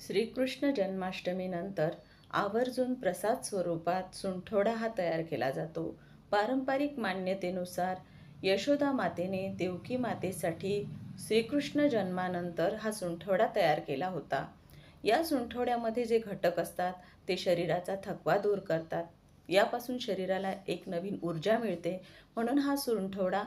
श्रीकृष्ण जन्माष्टमीनंतर आवर्जून प्रसाद स्वरूपात सुंठोडा हा तयार केला जातो. पारंपरिक मान्यतेनुसार यशोदा मातेने देवकी मातेसाठी श्रीकृष्ण जन्मानंतर हा सुंठोडा तयार केला होता. या सुंठोड्यामध्ये जे घटक असतात ते शरीराचा थकवा दूर करतात. यापासून शरीराला एक नवीन ऊर्जा मिळते म्हणून हा सुंठोडा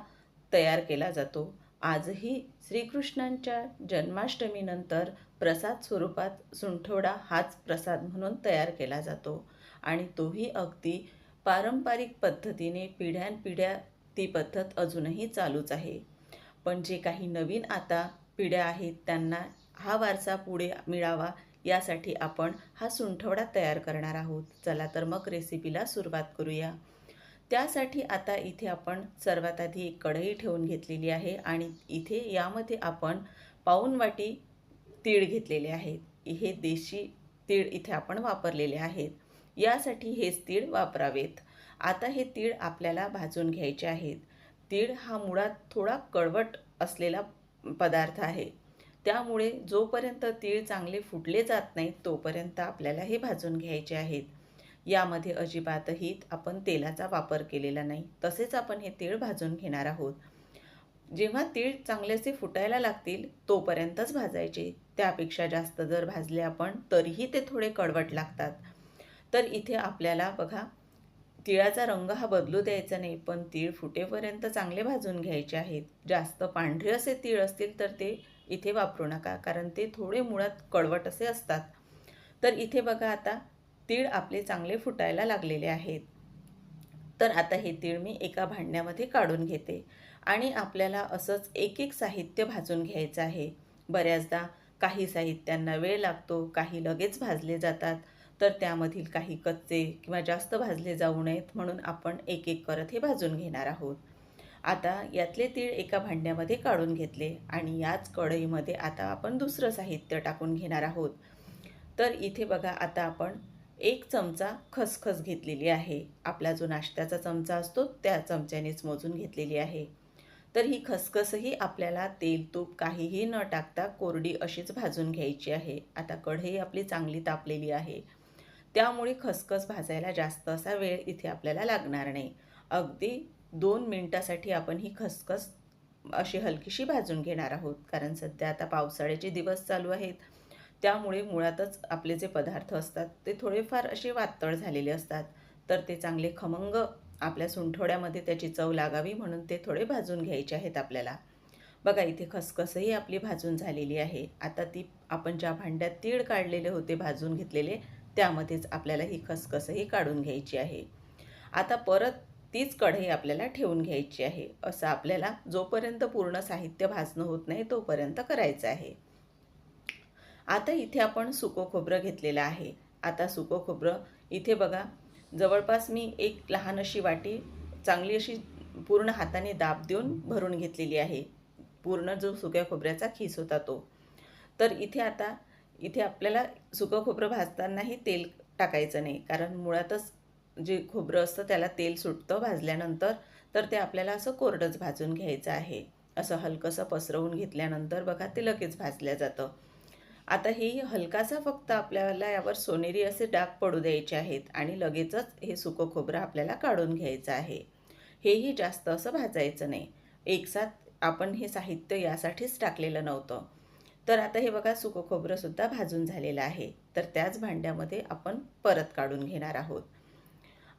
तयार केला जातो. आजही श्रीकृष्णांच्या जन्माष्टमीनंतर प्रसाद स्वरूपात सुंठवडा हाच प्रसाद म्हणून तयार केला जातो. आणि तोही अगदी पारंपरिक पद्धतीने पिढ्यानपिढ्या ती पद्धत अजूनही चालूच आहे. पण जे काही नवीन आता पिढ्या आहेत त्यांना हा वारसा पुढे मिळावा यासाठी आपण हा सुंठवडा तयार करणार आहोत. चला तर मग रेसिपीला सुरुवात करूया. त्यासाठी आता इथे आपण सर्वात आधी एक कढई ठेवून घेतलेली आहे आणि इथे यामध्ये आपण पाऊन वाटी तीळ घेतलेले आहेत. हे देशी तीळ इथे आपण वापरलेले आहेत. यासाठी हेच तीळ वापरावेत. आता हे तीळ आपल्याला भाजून घ्यायचे आहेत. तीळ हा मुळात थोडा कळवट असलेला पदार्थ आहे. त्यामुळे जोपर्यंत तीळ चांगले फुटले जात नाहीत तोपर्यंत आपल्याला हे भाजून घ्यायचे आहेत. यामध्ये अजिबातही आपण तेलाचा वापर केलेला नाही. तसेच आपण हे तीळ भाजून घेणार आहोत. जेव्हा तीळ चांगलेसे फुटायला लागतील तोपर्यंतच भाजायचे. त्यापेक्षा जास्त जर भाजले आपण तरीही ते थोडे कडवट लागतात. तर इथे आपल्याला बघा तिळाचा रंग हा बदलू द्यायचा नाही पण तीळ फुटेपर्यंत चांगले भाजून घ्यायचे आहेत. जास्त पांढरे असे तीळ असतील तर ते इथे वापरू नका कारण ते थोडे मुळात कडवट असे असतात. तर इथे बघा आता तीळ आपले चांगले फुटायला लागलेले आहेत. तर आता हे तीळ मी एका भांड्यामध्ये काढून घेते. आणि आपल्याला असंच एक एक साहित्य भाजून घ्यायचं आहे. बऱ्याचदा काही साहित्यांना वेळ लागतो काही लगेच भाजले जातात तर त्यामधील काही कच्चे किंवा जास्त भाजले जाऊ नयेत म्हणून आपण एक एक करत हे भाजून घेणार आहोत. आता यातले तीळ एका भांड्यामध्ये काढून घेतले आणि याच कढईमध्ये आता आपण दुसरं साहित्य टाकून घेणार आहोत. तर इथे बघा आता आपण एक चमचा खसखस घेतलेली आहे. आपला जो नाश्त्याचा चमचा असतो त्या चमच्यानेच मोजून घेतलेली आहे. तर ही खसखसही आपल्याला तेल तूप काहीही न टाकता कोरडी अशीच भाजून घ्यायची आहे. आता कढई आपली चांगली तापलेली आहे. त्यामुळे खसखस भाजायला जास्त असा वेळ इथे आपल्याला लागणार नाही. अगदी दोन मिनटासाठी आपण ही खसखस अशी हलकीशी भाजून घेणार आहोत. कारण सध्या आता पावसाळ्याचे दिवस चालू आहेत. त्यामुळे मुळातच आपले जे पदार्थ असतात ते थोडेफार असे वातळ झालेले असतात. तर ते चांगले खमंग आपल्या सुंठोड्यामध्ये त्याची चव लागावी म्हणून ते थोडे भाजून घ्यायचे आहेत आपल्याला. बघा इथे खसखसही आपली भाजून झालेली आहे. आता ती आपण ज्या भांड्यात तीळ काढलेले होते भाजून घेतलेले त्यामध्येच आपल्याला ही खसखसही काढून घ्यायची आहे. आता परत तीच कढई आपल्याला ठेवून घ्यायची आहे. असं आपल्याला जोपर्यंत पूर्ण साहित्य भाजणं होत नाही तोपर्यंत करायचं आहे. आता इथे आपण सुको खोबरं घेतलेलं आहे. आता सुको खोबरं इथे बघा जवळपास मी एक लहान अशी वाटी चांगली अशी पूर्ण हाताने दाब देऊन भरून घेतलेली आहे. पूर्ण जो सुक्या खोबऱ्याचा खीस होता तो. तर इथे आता इथे आपल्याला सुकं खोबरं भाजतानाही तेल टाकायचं नाही. कारण मुळातच जे खोबरं असतं त्याला तेल सुटतं भाजल्यानंतर तर ते आपल्याला असं कोरडंच भाजून घ्यायचं आहे. असं हलकंसं पसरवून घेतल्यानंतर बघा ते लगेच भाजलं जातं. आता हेही हलकासा फक्त आपल्याला यावर सोनेरी असे डाग पडू द्यायचे आहेत आणि लगेचच हे सुकं खोबरं आपल्याला काढून घ्यायचं आहे. हेही जास्त असं भाजायचं नाही. एकसाथ आपण हे साहित्य यासाठीच टाकलेलं नव्हतं. तर आता हे बघा सुकं खोबरंसुद्धा भाजून झालेलं आहे. तर त्याच भांड्यामध्ये आपण परत काढून घेणार आहोत.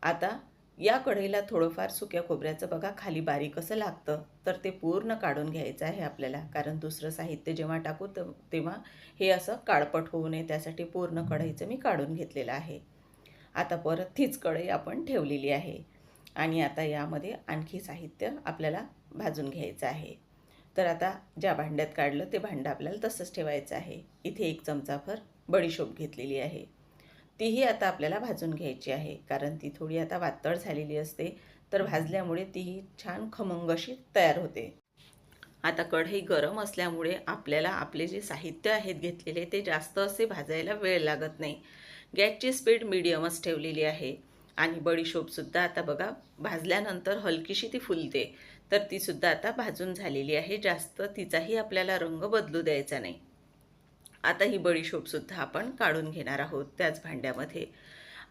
आता या कढईला थोडंफार सुक्या खोबऱ्याचं बघा खाली बारीक असं लागतं. तर ते पूर्ण काढून घ्यायचं आहे आपल्याला. कारण दुसरं साहित्य जेव्हा टाकू तेव्हा हे असं काळपट होऊ नये. त्यासाठी पूर्ण कढईचं मी काढून घेतलेलं आहे. आता परत तीच कढई आपण ठेवलेली आहे. आणि आता यामध्ये आणखी साहित्य आपल्याला भाजून घ्यायचं आहे. तर आता ज्या भांड्यात काढलं ते भांडं आपल्याला तसंच ठेवायचं आहे. इथे एक चमचाभर बडीशोप घेतलेली आहे. तीही आता आपल्याला भाजून घ्यायची आहे. कारण ती थोडी आता वातळ झालेली असते तर भाजल्यामुळे तीही छान खमंग अशी तयार होते. आता कढई गरम असल्यामुळे आपल्याला आपले जे साहित्य आहेत घेतलेले ते जास्त असे भाजायला वेळ लागत नाही. गॅसची स्पीड मिडियमच ठेवलेली आहे. आणि बडीशोपसुद्धा आता बघा भाजल्यानंतर हलकीशी ती फुलते. तर तीसुद्धा आता भाजून झालेली आहे. जास्त तिचाही आपल्याला रंग बदलू द्यायचा नाही. आता ही बडीशोपसुद्धा आपण काढून घेणार आहोत त्याच भांड्यामध्ये.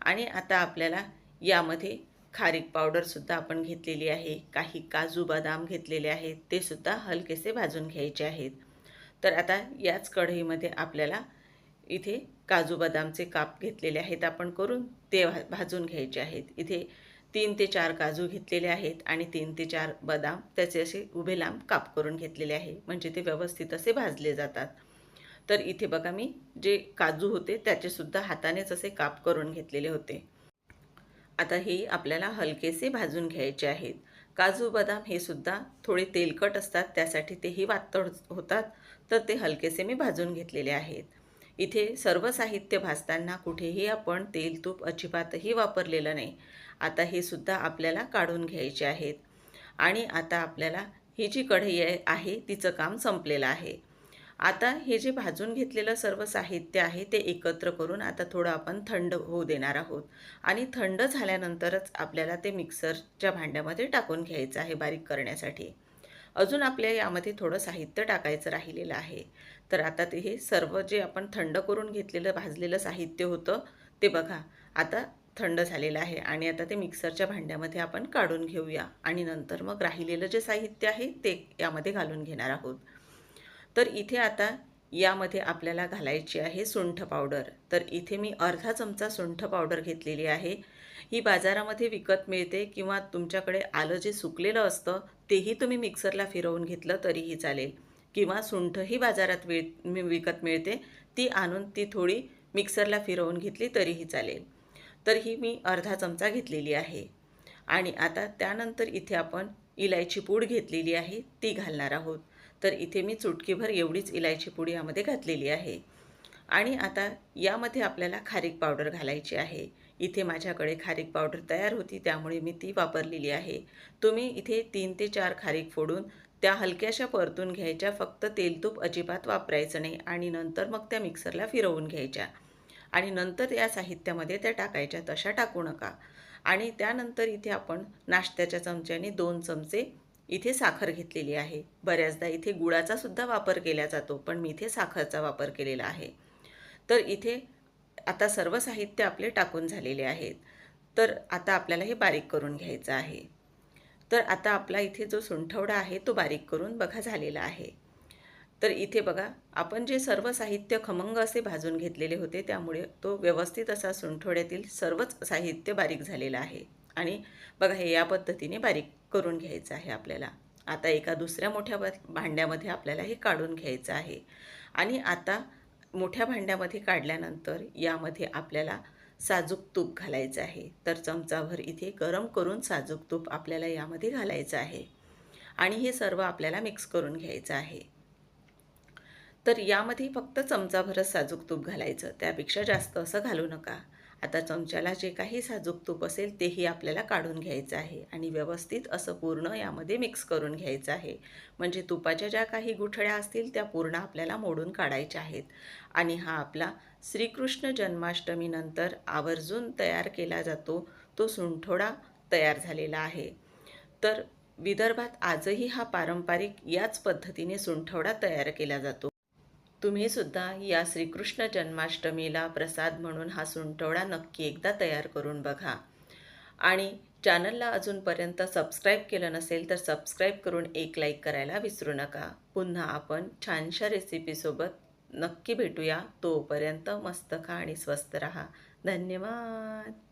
आणि आता आपल्याला यामध्ये खारीक पावडरसुद्धा आपण घेतलेली आहे काही काजू बदाम घेतलेले आहेत ते सुद्धा हलकेसे भाजून घ्यायचे आहेत. तर आता याच कढईमध्ये आपल्याला इथे काजू बदामचे काप घेतलेले आहेत आपण करून ते भा भाजून घ्यायचे आहेत. इथे तीन ते चार काजू घेतलेले आहेत आणि तीन ते चार बदाम त्याचे असे उभे लांब काप करून घेतलेले आहे. म्हणजे ते व्यवस्थित असे भाजले जातात. तर इथे बघा मी जे काजू होते त्याचेसुद्धा हातानेच असे काप करून घेतलेले होते. आता हे आपल्याला हलकेसे भाजून घ्यायचे आहेत. काजू बदाम हे सुद्धा थोडे तेलकट असतात त्यासाठी तेही वातड होतात तर ते हलकेसे मी भाजून घेतलेले आहेत. इथे सर्व साहित्य भाजताना कुठेही आपण तेल तूप अजिबातही वापरलेलं नाही. आता हे सुद्धा आपल्याला काढून घ्यायचे आहेत. आणि आता आपल्याला ही जी कढई आहे तिचं काम संपलेलं आहे. आता हे जे भाजून घेतलेलं सर्व साहित्य आहे ते एकत्र करून आता थोडं आपण थंड होऊ देणार आहोत. आणि थंड झाल्यानंतरच आपल्याला ते मिक्सरच्या भांड्यामध्ये टाकून घ्यायचं आहे बारीक करण्यासाठी. अजून आपल्या यामध्ये थोडं साहित्य टाकायचं राहिलेलं आहे. तर आता ते हे सर्व जे आपण थंड करून घेतलेलं भाजलेलं साहित्य होतं ते बघा. आता थंड झालेलं आहे आणि आता ते मिक्सरच्या भांड्यामध्ये आपण काढून घेऊया. आणि नंतर मग राहिलेलं जे साहित्य आहे ते यामध्ये घालून घेणार आहोत. तर इथे आता यामध्ये आपल्याला घालायची आहे सुंठ पावडर. तर इथे मी अर्धा चमचा सुंठ पावडर घेतलेली आहे. ही बाजारामध्ये विकत मिळते किंवा तुमच्याकडे आलं जे सुकलेलं असतं तेही तुम्ही मिक्सरला फिरवून घेतलं तरीही चालेल. किंवा सुंठही बाजारात मिळ विकत मिळते ती आणून ती थोडी मिक्सरला फिरवून घेतली तरीही चालेल. तर ही मी अर्धा चमचा घेतलेली आहे. आणि आता त्यानंतर इथे आपण इलायची पूड घेतलेली आहे ती घालणार आहोत. तर इथे मी चुटकीभर एवढीच इलायची पुडी यामध्ये घातलेली आहे. आणि आता यामध्ये आपल्याला खारीक पावडर घालायची आहे. इथे माझ्याकडे खारीक पावडर तयार होती त्यामुळे मी ती वापरलेली आहे. तुम्ही इथे तीन ते चार खारीक फोडून त्या हलक्याशा परतून घ्यायच्या फक्त तेलतूप अजिबात वापरायचं नाही आणि नंतर मग त्या मिक्सरला फिरवून घ्यायच्या. आणि नंतर या साहित्यामध्ये त्या टाकायच्या तशा टाकू नका. आणि त्यानंतर इथे आपण नाश्त्याच्या चमच्याने दोन चमचे इथे साखर घेतलेली आहे. बऱ्याचदा इथे गुळाचा सुद्धा वापर केला जातो पण मी इथे साखरचा वापर केलेला आहे. तर इथे आता सर्व साहित्य आपले टाकून झालेले आहेत. तर आता आपल्याला हे बारीक करून घ्यायचं आहे. तर आता आपला इथे जो सुंठवडा आहे तो बारीक करून बघा झालेला आहे. तर इथे बघा आपण जे सर्व साहित्य खमंग असे भाजून घेतलेले होते त्यामुळे तो व्यवस्थित असा सुंठवड्यातील सर्वच साहित्य बारीक झालेलं आहे. आणि बघा हे या पद्धतीने बारीक करून घ्यायचं आहे आपल्याला. आता एका दुसऱ्या मोठ्या भांड्यामध्ये आपल्याला हे काढून घ्यायचं आहे. आणि आता मोठ्या भांड्यामध्ये काढल्यानंतर यामध्ये आपल्याला साजूक तूप घालायचं आहे. तर चमचाभर इथे गरम करून साजूक तूप आपल्याला यामध्ये घालायचं आहे. आणि हे सर्व आपल्याला मिक्स करून घ्यायचं आहे. तर यामध्ये फक्त चमचाभरच साजूक तूप घालायचं. त्यापेक्षा जास्त असं घालू नका. आता चमच्याला जे काही साजूक तूप असेल तेही आपल्याला काढून घ्यायचं आहे आणि व्यवस्थित असं पूर्ण यामध्ये मिक्स करून घ्यायचं आहे. म्हणजे तुपाच्या ज्या काही गुठळ्या असतील त्या पूर्ण आपल्याला मोडून काढायच्या आहेत. आणि हा आपला श्रीकृष्ण जन्माष्टमीनंतर आवर्जून तयार केला जातो तो सुंठोडा तयार झालेला आहे. तर विदर्भात आजही हा पारंपरिक याच पद्धतीने सुंठवडा तयार केला जातो. तुम्ही सुद्धा या श्रीकृष्ण जन्माष्टमीला प्रसाद म्हणून हा सुंठवडा नक्की एकदा तयार करून बघा. आणि चॅनलला अजूनपर्यंत सबस्क्राईब केलं नसेल तर सबस्क्राईब करून एक लाईक करायला विसरू नका. पुन्हा आपण छानशा रेसिपीसोबत नक्की भेटूया. तोपर्यंत मस्त खा आणि स्वस्त रहा. धन्यवाद.